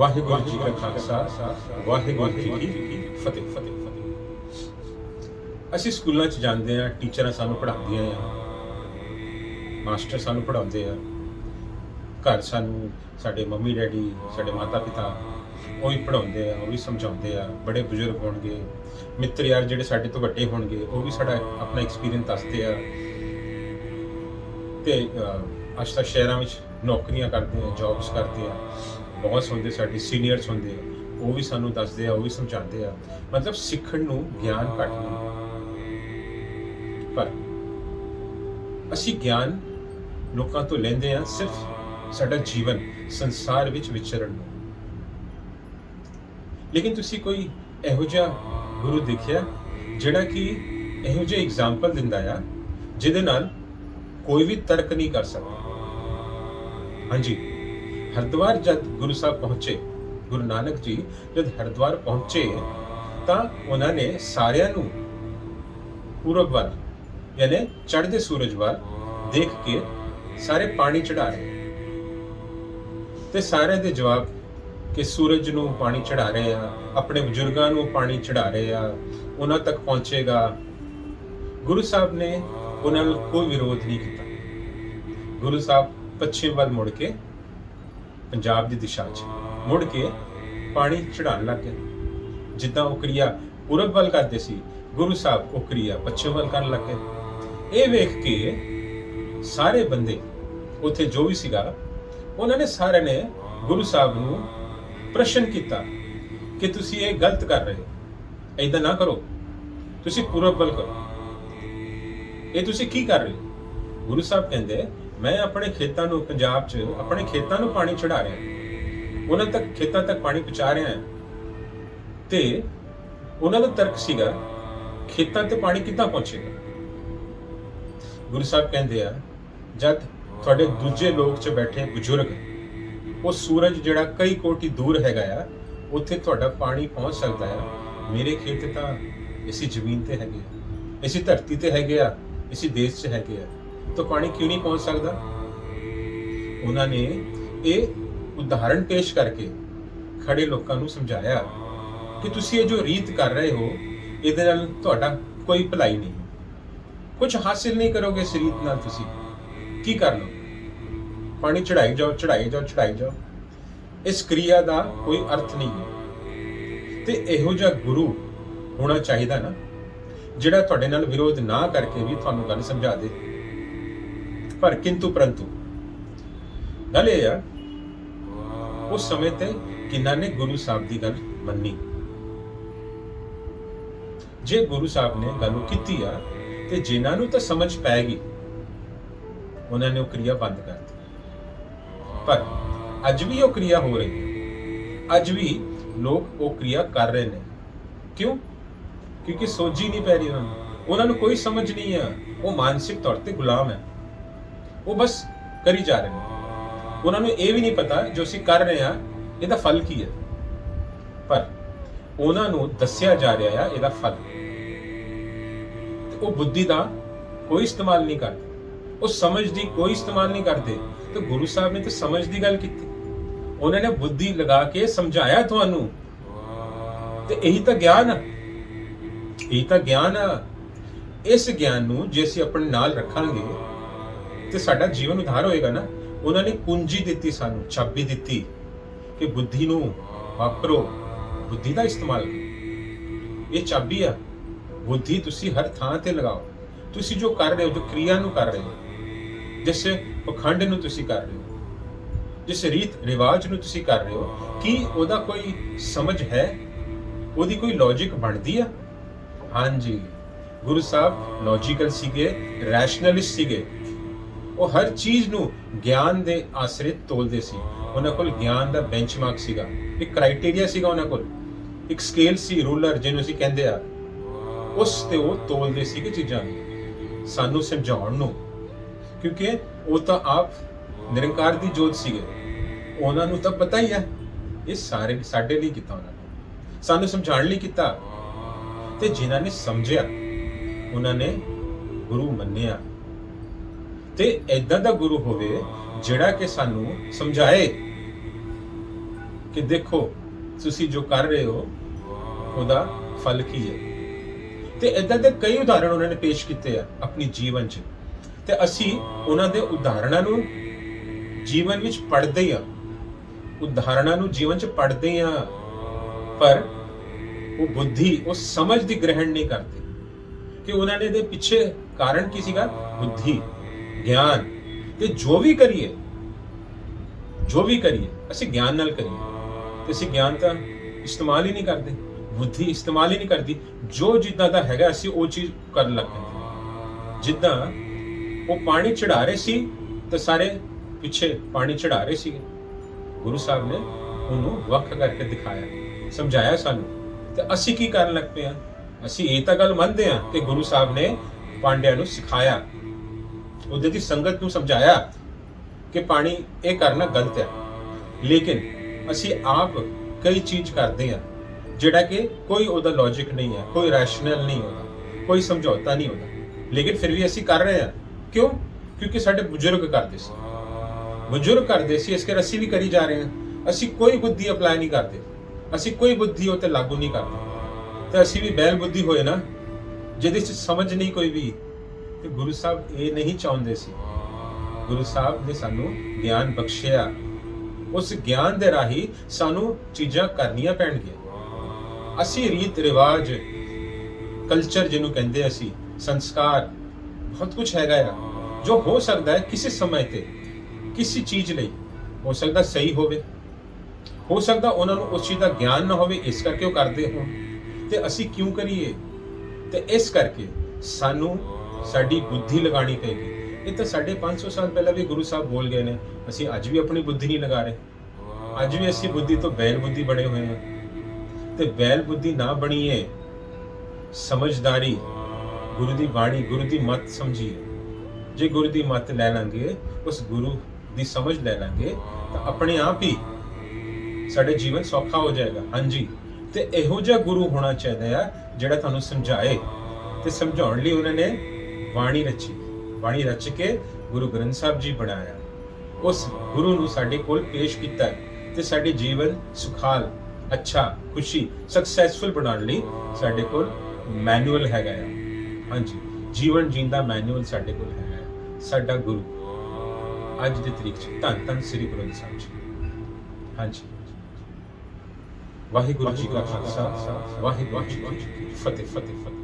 ਵਾਹਿਗੁਰੂ ਜੀ ਕਾ ਖਾਲਸਾ, ਵਾਹਿਗੁਰੂ ਜੀ ਕੀ ਫਤਿਹ। ਫਤਿਹ ਫਤਿਹ ਅਸੀਂ ਸਕੂਲਾਂ 'ਚ ਜਾਂਦੇ ਆ ਟੀਚਰਾਂ ਸਾਨੂੰ ਪੜ੍ਹਾਉਂਦੀਆਂ ਆ, ਮਾਸਟਰ ਸਾਨੂੰ ਪੜ੍ਹਾਉਂਦੇ ਆ। ਘਰ ਸਾਨੂੰ ਸਾਡੇ ਮੰਮੀ, ਡੈਡੀ, ਸਾਡੇ ਮਾਤਾ ਪਿਤਾ ਉਹ ਵੀ ਪੜ੍ਹਾਉਂਦੇ ਆ, ਉਹ ਵੀ ਸਮਝਾਉਂਦੇ ਆ। ਬੜੇ ਬਜ਼ੁਰਗ ਹੋਣਗੇ, ਮਿੱਤਰ ਯਾਰ ਜਿਹੜੇ ਸਾਡੇ ਤੋਂ ਵੱਡੇ ਹੋਣਗੇ, ਉਹ ਵੀ ਸਾਡਾ ਆਪਣਾ ਐਕਸਪੀਰੀਅੰਸ ਦੱਸਦੇ ਆ। ਤੇ ਅੱਜ ਤੱਕ ਸ਼ਹਿਰਾਂ ਵਿੱਚ ਨੌਕਰੀਆਂ ਕਰਦੇ ਆ ਜੌਬਸ ਕਰਦੇ ਆ। ਬੌਸ ਹੁੰਦੇ, ਸਾਡੇ ਸੀਨੀਅਰਸ ਹੁੰਦੇ ਆ, ਉਹ ਵੀ ਸਾਨੂੰ ਦੱਸਦੇ ਆ, ਉਹ ਵੀ ਸਮਝਾਉਂਦੇ ਆ। ਮਤਲਬ ਸਿੱਖਣ ਨੂੰ ਗਿਆਨ ਘੱਟ ਨਹੀਂ ਪਰ ਅਸੀਂ ਗਿਆਨ ਲੋਕਾਂ ਤੋਂ ਲੈਂਦੇ ਆ, ਸਿਰਫ ਸਾਡਾ ਜੀਵਨ, ਸੰਸਾਰ ਵਿੱਚ ਵਿਚਰਨ ਨੂੰ। ਲੇਕਿਨ ਤੁਸੀਂ ਕੋਈ ਇਹੋ ਜਿਹਾ ਗੁਰੂ ਦੇਖਿਆ, ਜਿਹੜਾ ਕਿ ਇਹੋ ਜਿਹੇ ਐਗਜ਼ਾਮਪਲ ਦਿੰਦਾ ਆ, ਜਿਹਦੇ ਨਾਲ ਕੋਈ ਵੀ ਤਰਕ ਨਹੀਂ ਕਰ ਸਕਦਾ? ਹਾਂਜੀ। ਹਰਿਦੁਆਰ ਜਦ ਗੁਰੂ ਸਾਹਿਬ ਪਹੁੰਚੇ, ਗੁਰੂ ਨਾਨਕ ਜੀ ਜਦ ਹਰਿਦੁਆਰ ਪਹੁੰਚੇ, ਤਾਂ ਉਹਨਾਂ ਨੇ ਸਾਰਿਆਂ ਨੂੰ ਪੂਰਬ ਵੱਲ, ਯਾਨੀ ਚੜ੍ਹਦੇ ਸੂਰਜ ਵੱਲ ਦੇਖ ਕੇ ਸਾਰੇ ਪਾਣੀ ਚੜਾ ਰਹੇ। ਤੇ ਸਾਰਿਆਂ ਦੇ ਜਵਾਬ ਕਿ ਸੂਰਜ ਨੂੰ ਪਾਣੀ ਚੜਾ ਰਹੇ ਆ, ਆਪਣੇ ਬਜ਼ੁਰਗਾਂ ਨੂੰ ਪਾਣੀ ਚੜਾ ਰਹੇ ਆ, ਉਹਨਾਂ ਤੱਕ ਪਹੁੰਚੇਗਾ। ਗੁਰੂ ਸਾਹਿਬ ਨੇ ਉਹਨਾਂ ਨੂੰ ਕੋਈ ਵਿਰੋਧ ਨਹੀਂ ਕੀਤਾ। ਗੁਰੂ ਸਾਹਿਬ ਪੱਛਮ ਵੱਲ ਮੁੜ ਕੇ ਪੰਜਾਬ ਦੀ ਦਿਸ਼ਾ 'ਚ। ਮੁੜ ਕੇ ਪਾਣੀ ਚੜਾਉਣ ਲੱਗ ਗਏ। ਜਿੱਦਾਂ ਉਹ ਕਿਰਿਆ ਪੂਰਬ ਵੱਲ ਕਰਦੇ ਸੀ, ਗੁਰੂ ਸਾਹਿਬ ਉਹ ਕਿਰਿਆ ਪੱਛਮ ਵੱਲ ਕਰਨ ਲੱਗ ਗਏ। ਇਹ ਵੇਖ ਕੇ ਸਾਰੇ ਬੰਦੇ ਉੱਥੇ ਜੋ ਵੀ ਸੀਗਾ, ਉਹਨਾਂ ਨੇ ਸਾਰਿਆਂ ਨੇ ਗੁਰੂ ਸਾਹਿਬ ਨੂੰ ਪ੍ਰਸ਼ਨ ਕੀਤਾ ਕਿ ਤੁਸੀਂ ਇਹ ਗਲਤ ਕਰ ਰਹੇ ਹੋ। ਐਦਾਂ ਨਾ ਕਰੋ। ਤੁਸੀਂ ਪੂਰਬ ਵੱਲ ਕਰੋ। ਇਹ ਤੁਸੀਂ ਕੀ ਕਰ ਰਹੇ ਹੋ? ਗੁਰੂ ਸਾਹਿਬ ਕਹਿੰਦੇ ਮੈਂ ਆਪਣੇ ਖੇਤਾਂ ਨੂੰ, ਪੰਜਾਬ 'ਚ ਆਪਣੇ ਖੇਤਾਂ ਨੂੰ ਪਾਣੀ ਚੜਾ ਰਿਹਾ ਉਹਨਾਂ ਤੱਕ, ਖੇਤਾਂ ਤੱਕ ਪਾਣੀ ਪਹੁੰਚਾ ਰਿਹਾ ਹਾਂ। ਤੇ ਉਹਨਾਂ ਦਾ ਤਰਕ ਸੀਗਾ, ਖੇਤਾਂ ਤੇ ਪਾਣੀ ਕਿੱਦਾਂ ਪਹੁੰਚੇਗਾ? ਗੁਰੂ ਸਾਹਿਬ ਕਹਿੰਦੇ ਆ, ਜਦ ਤੁਹਾਡੇ ਦੂਜੇ ਲੋਕ 'ਚ ਬੈਠੇ ਬਜ਼ੁਰਗ, ਉਹ ਸੂਰਜ ਜਿਹੜਾ ਕਈ ਕੋਟੀ ਦੂਰ ਹੈਗਾ ਆ, ਉੱਥੇ ਤੁਹਾਡਾ ਪਾਣੀ ਪਹੁੰਚ ਸਕਦਾ ਆ। ਮੇਰੇ ਖੇਤ ਤਾਂ ਇਸੇ ਜ਼ਮੀਨ ਤੇ ਹੈਗੇ ਆ, ਇਸੇ ਧਰਤੀ ਤੇ ਹੈਗੇ ਆ, ਇਸੇ ਦੇਸ਼ 'ਚ ਹੈਗੇ ਆ। ਤਾਂ ਪਾਣੀ ਕਿਉਂ ਨਹੀਂ ਪਹੁੰਚ ਸਕਦਾ ਉਹਨਾਂ ਨੇ ਇਹ ਉਦਾਹਰਣ ਪੇਸ਼ ਕਰਕੇ ਖੜੇ ਲੋਕਾਂ ਨੂੰ ਸਮਝਾਇਆ ਕਿ ਤੁਸੀਂ ਇਹ ਜੋ ਰੀਤ ਕਰ ਰਹੇ ਹੋ ਇਹਦੇ ਨਾਲ ਤੁਹਾਡਾ ਕੋਈ ਭਲਾਈ ਨਹੀਂ ਕੁਝ ਹਾਸਿਲ ਨਹੀਂ ਕਰੋਗੇ ਇਸ ਰੀਤ ਨਾਲ ਤੁਸੀਂ ਕੀ ਕਰ ਲਓ ਪਾਣੀ ਚੜਾਈ ਜਾਓ ਚੜਾਈ ਜਾਓ ਚੜਾਈ ਜਾਓ ਇਸ ਕਿਰਿਆ ਦਾ ਕੋਈ ਅਰਥ ਨਹੀਂ ਹੈ ਤੇ ਇਹੋ ਜਿਹਾ ਗੁਰੂ ਹੋਣਾ ਚਾਹੀਦਾ ਨਾ ਜਿਹੜਾ ਤੁਹਾਡੇ ਨਾਲ ਵਿਰੋਧ ਨਾ ਕਰਕੇ ਵੀ ਤੁਹਾਨੂੰ ਗੱਲ ਸਮਝਾ ਦੇ ਪਰ ਕਿੰਤੂ ਪਰੰਤੂ ਗੱਲ ਇਹ ਆ ਉਸ ਸਮੇਂ ਤੇ ਕਿੰਨਾ ਨੇ ਗੁਰੂ ਸਾਹਿਬ ਦੀ ਗੱਲ ਮੰਨੀ ਜੇ ਗੁਰੂ ਸਾਹਿਬ ਨੇ ਗੱਲ ਕੀਤੀ ਆ ਤੇ ਜਿਨ੍ਹਾਂ ਨੂੰ ਤਾਂ ਸਮਝ ਪੈ ਗਈ ਉਹਨਾਂ ਨੇ ਉਹ ਕਿਰਿਆ ਬੰਦ ਕਰ ਦਿੱਤੀ ਪਰ ਅੱਜ ਵੀ ਉਹ ਕਿਰਿਆ ਹੋ ਰਹੀ ਹੈ ਅੱਜ ਵੀ ਲੋਕ ਉਹ ਕਿਰਿਆ ਕਰ ਰਹੇ ਨੇ ਕਿਉਂ ਕਿਉਂਕਿ ਸੋਝੀ ਨਹੀਂ ਪੈ ਰਹੀ ਉਹਨਾਂ ਨੂੰ ਉਹਨਾਂ ਨੂੰ ਕੋਈ ਸਮਝ ਨਹੀਂ ਆ ਉਹ ਮਾਨਸਿਕ ਤੌਰ ਤੇ ਗੁਲਾਮ ਹੈ ਉਹ ਬਸ ਕਰੀ ਜਾ ਰਹੇ ਨੇ। ਉਹਨਾਂ ਨੂੰ ਇਹ ਵੀ ਨਹੀਂ ਪਤਾ ਜੋ ਅਸੀਂ ਕਰ ਰਹੇ ਹਾਂ ਇਹਦਾ ਫਲ ਕੀ ਹੈ। ਪਰ ਉਹਨਾਂ ਨੂੰ ਦੱਸਿਆ ਜਾ ਰਿਹਾ ਆ ਇਹਦਾ ਫਲ। ਤੇ ਉਹ ਬੁੱਧੀ ਦਾ ਕੋਈ ਇਸਤੇਮਾਲ ਨਹੀਂ ਕਰਦੇ। ਉਹ ਸਮਝ ਦੀ ਕੋਈ ਇਸਤੇਮਾਲ ਨਹੀਂ ਕਰਦੇ। ਤੇ ਗੁਰੂ ਸਾਹਿਬ ਨੇ ਤਾਂ ਸਮਝ ਦੀ ਗੱਲ ਕੀਤੀ। ਉਹਨਾਂ ਨੇ ਬੁੱਧੀ ਲਗਾ ਕੇ ਸਮਝਾਇਆ ਤੁਹਾਨੂੰ। ਤੇ ਇਹੀ ਤਾਂ ਗਿਆਨ ਹੈ ਇਹੀ ਤਾਂ ਗਿਆਨ ਹੈ ਇਸ ਗਿਆਨ ਨੂੰ ਜੇ ਅਸੀਂ ਆਪਣੇ ਨਾਲ ਰੱਖਾਂਗੇ ਤੇ ਸਾਡਾ ਜੀਵਨ ਉਧਾਰ ਹੋਏਗਾ ਨਾ, ਉਹਨਾਂ ਨੇ ਕੁੰਜੀ ਦਿੱਤੀ ਸਾਨੂੰ, ਚਾਬੀ ਦਿੱਤੀ ਕਿ ਬੁੱਧੀ ਨੂੰ ਵਾਪਰੋ, ਬੁੱਧੀ ਦਾ ਇਸਤੇਮਾਲ ਕਰੋ। ਇਹ ਚਾਬੀ ਆ, ਬੁੱਧੀ ਤੁਸੀਂ ਹਰ ਥਾਂ ਤੇ ਲਗਾਓ। ਤੁਸੀਂ ਜੋ ਕਰ ਰਹੇ ਹੋ, ਜੋ ਕਿਰਿਆ ਨੂੰ ਕਰ ਰਹੇ ਹੋ, ਜਿਸ ਪਖੰਡ ਨੂੰ ਤੁਸੀਂ ਕਰ ਰਹੇ ਹੋ, ਜਿਸ ਰੀਤ ਰਿਵਾਜ ਨੂੰ ਤੁਸੀਂ ਕਰ ਰਹੇ ਹੋ, ਕੀ ਉਹਦਾ ਕੋਈ ਸਮਝ ਹੈ? ਉਹਦੀ ਕੋਈ ਲੌਜੀਕ ਬਣਦੀ ਆ? ਹਾਂਜੀ, ਗੁਰੂ ਸਾਹਿਬ ਲੌਜੀਕਲ ਸੀਗੇ ਰੈਸ਼ਨਲਿਸਟ ਸੀਗੇ। ਉਹ ਹਰ ਚੀਜ਼ ਨੂੰ ਗਿਆਨ ਦੇ ਆਸਰੇ ਤੋਲਦੇ ਸੀ। ਉਹਨਾਂ ਕੋਲ ਗਿਆਨ ਦਾ ਬੈਂਚਮਾਰਕ ਸੀਗਾ। ਇੱਕ ਕ੍ਰਾਈਟੇਰੀਆ ਸੀਗਾ ਉਹਨਾਂ ਕੋਲ। ਇੱਕ ਸਕੇਲ ਸੀ ਰੂਲਰ ਜਿਹਨੂੰ ਅਸੀਂ ਕਹਿੰਦੇ ਆ। ਉਸ ਤੇ ਉਹ ਤੋਲਦੇ ਸੀਗੇ ਚੀਜ਼ਾਂ ਨੂੰ। ਸਾਨੂੰ ਸਮਝਾਉਣ ਨੂੰ। ਕਿਉਂਕਿ ਉਹ ਤਾਂ ਆਪ ਨਿਰੰਕਾਰ ਦੀ ਜੋਤ ਸੀਗੇ। ਉਹਨਾਂ ਨੂੰ ਤਾਂ ਪਤਾ ਹੀ ਹੈ ਇਹ ਸਾਰੇ ਸਾਡੇ ਲਈ ਕੀਤਾ ਉਹਨਾਂ ਨੇ। ਸਾਨੂੰ ਸਮਝਾਉਣ ਲਈ ਕੀਤਾ। ਤੇ ਜਿਨ੍ਹਾਂ ਨੇ ਸਮਝਿਆ, ਉਹਨਾਂ ਨੇ ਗੁਰੂ ਮੰਨਿਆ। ਤੇ ਐਦਾਂ ਦਾ ਗੁਰੂ ਹੋਵੇ ਜਿਹੜਾ ਕਿ ਸਾਨੂੰ ਸਮਝਾਏ ਕਿ ਦੇਖੋ, ਤੁਸੀਂ ਜੋ ਕਰ ਰਹੇ ਹੋ, ਉਹਦਾ ਫਲ ਕੀ ਹੈ? ਤੇ ਇਦਾਂ ਦੇ ਕਈ ਉਦਾਹਰਣ ਉਹਨਾਂ ਨੇ ਪੇਸ਼ ਕੀਤੇ ਆ ਆਪਣੀ ਜੀਵਨ 'ਚ। ਤੇ ਅਸੀਂ ਉਹਨਾਂ ਦੇ ਉਦਾਹਰਣਾਂ ਨੂੰ ਜੀਵਨ ਵਿੱਚ ਪੜ੍ਹਦੇ ਆ ਉਦਾਹਰਣਾਂ ਨੂੰ ਜੀਵਨ 'ਚ ਪੜ੍ਹਦੇ ਆ ਪਰ ਉਹ ਬੁੱਧੀ, ਉਹ ਸਮਝ ਦੀ ਗ੍ਰਹਿਣ ਨਹੀਂ ਕਰਦੀ। ਕਿ ਉਹਨਾਂ ਨੇ ਦੇ ਪਿੱਛੇ ਕਾਰਨ ਕੀ ਸੀਗਾ? ਬੁੱਧੀ। ਗਿਆਨ ਤੇ ਜੋ ਵੀ ਕਰੀਏ, ਜੋ ਵੀ ਕਰੀਏ, ਅਸੀਂ ਗਿਆਨ ਨਾਲ ਕਰੀਏ। ਤੇ ਅਸੀਂ ਗਿਆਨ ਤਾਂ ਇਸਤੇਮਾਲ ਹੀ ਨਹੀਂ ਕਰਦੇ, ਬੁੱਧੀ ਇਸਤੇਮਾਲ ਹੀ ਨਹੀਂ ਕਰਦੀ। ਜੋ ਜਿੱਦਾਂ ਦਾ ਹੈਗਾ, ਅਸੀਂ ਉਹ ਚੀਜ਼ ਕਰਨ ਲੱਗ ਪੈਂਦੇ ਜਿੱਦਾਂ ਉਹ ਪਾਣੀ ਚੜਾ ਰਹੇ ਸੀ, ਤੇ ਸਾਰੇ ਪਿੱਛੇ ਪਾਣੀ ਚੜਾ ਰਹੇ ਸੀਗੇ ਗੁਰੂ ਸਾਹਿਬ ਨੇ ਉਹਨੂੰ ਵੱਖ ਕਰਕੇ ਦਿਖਾਇਆ, ਸਮਝਾਇਆ ਸਾਨੂੰ। ਤੇ ਅਸੀਂ ਕੀ ਕਰਨ ਲੱਗ ਪਏ ਆ ਅਸੀਂ ਇਹ ਤਾਂ ਗੱਲ ਮੰਨਦੇ ਆ ਕਿ ਗੁਰੂ ਸਾਹਿਬ ਨੇ ਪਾਂਡਿਆਂ ਨੂੰ ਸਿਖਾਇਆ। ਉਹਦੇ ਦੀ ਸੰਗਤ ਨੂੰ ਸਮਝਾਇਆ ਕਿ ਪਾਣੀ ਇਹ ਕਰਨਾ ਗਲਤ ਹੈ। ਲੇਕਿਨ ਅਸੀਂ ਆਪ ਕਈ ਚੀਜ਼ ਕਰਦੇ ਆ ਜਿਹੜਾ ਕਿ ਕੋਈ ਉਹਦਾ ਲੌਜੀਕ ਨਹੀਂ ਹੈ, ਕੋਈ ਰੈਸ਼ਨਲ ਨਹੀਂ ਉਹਦਾ ਕੋਈ ਸਮਝੌਤਾ ਨਹੀਂ ਉਹਦਾ ਲੇਕਿਨ ਫਿਰ ਵੀ ਅਸੀਂ ਕਰ ਰਹੇ ਆ ਕਿਉਂ? ਕਿਉਂਕਿ ਸਾਡੇ ਬਜ਼ੁਰਗ ਕਰਦੇ ਸੀ। ਬਜ਼ੁਰਗ ਕਰਦੇ ਸੀ, ਇਸ ਕਰਕੇ ਅਸੀਂ ਵੀ ਕਰੀ ਜਾ ਰਹੇ ਹਾਂ। ਅਸੀਂ ਕੋਈ ਬੁੱਧੀ ਅਪਲਾਈ ਨਹੀਂ ਕਰਦੇ। ਅਸੀਂ ਕੋਈ ਬੁੱਧੀ ਉਹ ਤੇ ਲਾਗੂ ਨਹੀਂ ਕਰਦੇ। ਤੇ ਅਸੀਂ ਵੀ ਬੈਲ ਬੁੱਧੀ ਹੋਏ ਨਾ, ਜਿਹਦੇ ਚ ਸਮਝ ਨਹੀਂ ਕੋਈ ਵੀ। ਤੇ ਗੁਰੂ ਸਾਹਿਬ ਇਹ ਨਹੀਂ ਚਾਹੁੰਦੇ ਸੀ। ਗੁਰੂ ਸਾਹਿਬ ਨੇ ਸਾਨੂੰ ਗਿਆਨ ਬਖਸ਼ਿਆ। ਉਸ ਗਿਆਨ ਦੇ ਰਾਹੀਂ ਸਾਨੂੰ ਚੀਜ਼ਾਂ ਕਰਨੀਆਂ ਪੈਣਗੀਆਂ। ਅਸੀਂ ਰੀਤ ਰਿਵਾਜ ਕਲਚਰ ਜਿਹਨੂੰ ਕਹਿੰਦੇ ਅਸੀਂ, ਸੰਸਕਾਰ, ਬਹੁਤ ਕੁਝ ਹੈਗਾ ਆ। ਜੋ ਹੋ ਸਕਦਾ ਹੈ ਕਿਸੇ ਸਮੇਂ ਤੇ, ਕਿਸੇ ਚੀਜ਼ ਲਈ। ਹੋ ਸਕਦਾ ਸਹੀ ਹੋਵੇ। ਹੋ ਸਕਦਾ ਉਹਨਾਂ ਨੂੰ ਉਸ ਚੀਜ਼ ਦਾ ਗਿਆਨ ਨਾ ਹੋਵੇ, ਇਸ ਕਰਕੇ ਉਹ ਕਰਦੇ ਹੋਣ। ਤੇ ਅਸੀਂ ਕਿਉਂ ਕਰੀਏ? ਤੇ ਇਸ ਕਰਕੇ ਸਾਨੂੰ ਸਾਡੀ ਬੁੱਧੀ ਲਗਾਣੀ ਪਏਗੀ। ਇਹ ਤਾਂ ਸਾਡੇ 500 ਸਾਲ ਪਹਿਲਾਂ ਵੀ ਗੁਰੂ ਸਾਹਿਬ ਬੋਲ ਗਏ ਨੇ, ਅਸੀਂ ਅੱਜ ਵੀ ਆਪਣੀ ਬੁੱਧੀ ਨਹੀਂ ਲਗਾ ਰਹੇ। ਅੱਜ ਵੀ ਅਸੀਂ ਬੁੱਧੀ ਤੋਂ ਬੈਲ ਬੁੱਧੀ ਬਣੇ ਹੋਏ ਹਾਂ। ਤੇ ਬੈਲ ਬੁੱਧੀ ਨਾ ਬਣੀਏ, ਸਮਝਦਾਰੀ, ਗੁਰੂ ਦੀ ਬਾਣੀ, ਗੁਰੂ ਦੀ ਮੱਤ ਸਮਝੀਏ। ਜੇ ਗੁਰੂ ਦੀ ਮੱਤ ਲੈ ਲਾਂਗੇ, ਉਸ ਗੁਰੂ ਦੀ ਸਮਝ ਲੈ ਲਾਂਗੇ, ਤਾਂ ਆਪਣੇ ਆਪ ਹੀ ਸਾਡੇ ਜੀਵਨ ਸੌਖਾ ਹੋ ਜਾਏਗਾ। ਹਾਂਜੀ। ਤੇ ਇਹੋ ਜਿਹਾ ਗੁਰੂ ਹੋਣਾ ਚਾਹੀਦਾ ਆ, ਜਿਹੜਾ ਤੁਹਾਨੂੰ ਸਮਝਾਏ ਤੇ ਸਮਝਾਉਣ ਲਈ ਉਹਨਾਂ ਨੇ ਬਾਣੀ ਰਚੀ, ਬਾਣੀ ਰਚ ਕੇ ਗੁਰੂ ਗ੍ਰੰਥ ਸਾਹਿਬ ਜੀ ਬਣਾਇਆ। ਉਸ ਗੁਰੂ ਨੂੰ ਸਾਡੇ ਕੋਲ ਪੇਸ਼ ਕੀਤਾ ਹੈ ਤੇ ਸਾਡੇ ਜੀਵਨ ਸੁਖਾਲ, ਅੱਛਾ, ਖੁਸ਼ੀ ਸਕਸੈਸਫੁਲ ਬਣਾਉਣ ਲਈ ਸਾਡੇ ਕੋਲ ਮੈਨੂਅਲ ਹੈਗਾ ਆ। ਹਾਂਜੀ, ਜੀਵਨ ਜੀਣ ਦਾ ਮੈਨੂਅਲ ਸਾਡੇ ਕੋਲ ਹੈਗਾ ਹੈ। ਸਾਡਾ ਗੁਰੂ, ਅੱਜ ਦੀ ਤਰੀਕ ਚ, ਧੰਨ ਧੰਨ ਸ੍ਰੀ ਗੁਰੂ ਗ੍ਰੰਥ ਸਾਹਿਬ ਜੀ। ਹਾਂਜੀ। ਵਾਹਿਗੁਰੂ ਜੀ ਕਾ ਖਾਲਸਾ, ਵਾਹਿਗੁਰੂ ਜੀ ਕੀ ਫਤਿਹ ਫਤਿਹ ਫਤਿਹ।